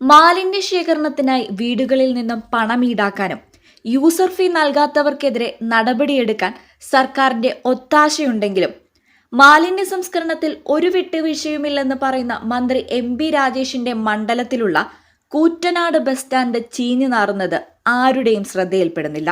മാലിന്യ ശേഖരണത്തിനായി വീടുകളിൽ നിന്നും പണം ഈടാക്കാനും യൂസർ ഫീ നൽകാത്തവർക്കെതിരെ നടപടിയെടുക്കാൻ സർക്കാരിന്റെ ഒത്താശയുണ്ടെങ്കിലും മാലിന്യ സംസ്കരണത്തിൽ ഒരു വിട്ടുവീഴ്ചയുമില്ലെന്ന് പറയുന്ന മന്ത്രി എം ബി രാജേഷിന്റെ മണ്ഡലത്തിലുള്ള കൂറ്റനാട് ബസ് സ്റ്റാൻഡ് ചീഞ്ഞു നാറുന്നത് ആരുടെയും ശ്രദ്ധയിൽപ്പെടുന്നില്ല.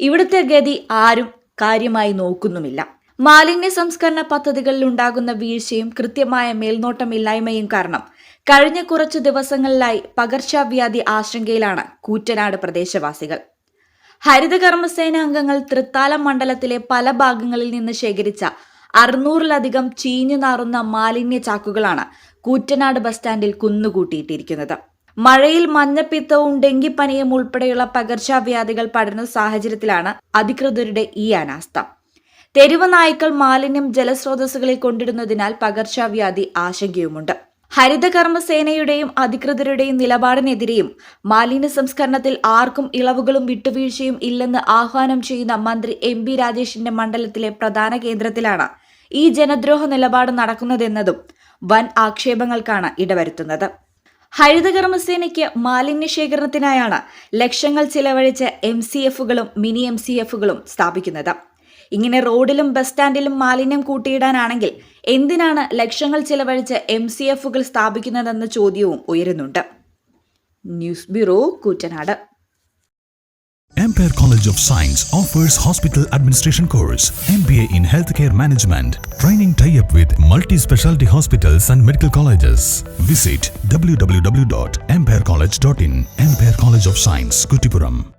ഇവിടുത്തെ ഗതി ആരും കാര്യമായി നോക്കുന്നുമില്ല. മാലിന്യ സംസ്കരണ പദ്ധതികളിൽ ഉണ്ടാകുന്ന വീഴ്ചയും കൃത്യമായ മേൽനോട്ടമില്ലായ്മയും കാരണം കഴിഞ്ഞ കുറച്ചു ദിവസങ്ങളിലായി പകർച്ചവ്യാധി ആശങ്കയിലാണ് കൂറ്റനാട് പ്രദേശവാസികൾ. ഹരിതകർമ്മസേന അംഗങ്ങൾ തൃത്താലം മണ്ഡലത്തിലെ പല ഭാഗങ്ങളിൽ നിന്ന് ശേഖരിച്ച അറുന്നൂറിലധികം ചീഞ്ഞു നാറുന്ന മാലിന്യ ചാക്കുകളാണ് കൂറ്റനാട് ബസ് സ്റ്റാൻഡിൽ കുന്നുകൂട്ടിയിട്ടിരിക്കുന്നത്. മഴയിൽ മഞ്ഞപ്പിത്തവും ഡെങ്കിപ്പനിയും ഉൾപ്പെടെയുള്ള പകർച്ചവ്യാധികൾ പടരുന്ന സാഹചര്യത്തിലാണ് അധികൃതരുടെ ഈ അനാസ്ഥ. തെരുവ് നായ്ക്കൾ മാലിന്യം ജലസ്രോതസ്സുകളിൽ കൊണ്ടിടുന്നതിനാൽ പകർച്ചവ്യാധി ആശങ്കയുമുണ്ട്. ഹരിതകർമ്മസേനയുടെയും അധികൃതരുടെയും നിലപാടിനെതിരെയും മാലിന്യ സംസ്കരണത്തിൽ ആർക്കും ഇളവുകളും വിട്ടുവീഴ്ചയും ഇല്ലെന്ന് ആഹ്വാനം ചെയ്യുന്ന മന്ത്രി എം ബി രാജേഷിന്റെ മണ്ഡലത്തിലെ പ്രധാന കേന്ദ്രത്തിലാണ് ഈ ജനദ്രോഹ നിലപാട് നടക്കുന്നതെന്നതും വൻ ആക്ഷേപങ്ങൾക്കാണ് ഇടവരുത്തുന്നത്. ഹരിതകർമ്മസേനയ്ക്ക് മാലിന്യ ശേഖരണത്തിനായാണ് ലക്ഷങ്ങൾ ചിലവഴിച്ച് എം സി എഫുകളും മിനി എം സി എഫുകളും സ്ഥാപിക്കുന്നത്. ഇങ്ങനെ റോഡിലും ബസ് സ്റ്റാൻഡിലും മാലിന്യം കൂട്ടിയിടാനാണെങ്കിൽ എന്തിനാണ് ലക്ഷങ്ങൾ ചിലവഴിച്ച് എം സി എഫുകൾ സ്ഥാപിക്കുന്നതെന്ന ചോദ്യവും ഉയരുന്നുണ്ട് news bureau Koottanad Empire College of Science offers hospital administration course, MBA in healthcare management, training tie-up with multi-specialty hospitals and medical colleges. Visit www.empirecollege.in, Empire College of Science, Kutipuram.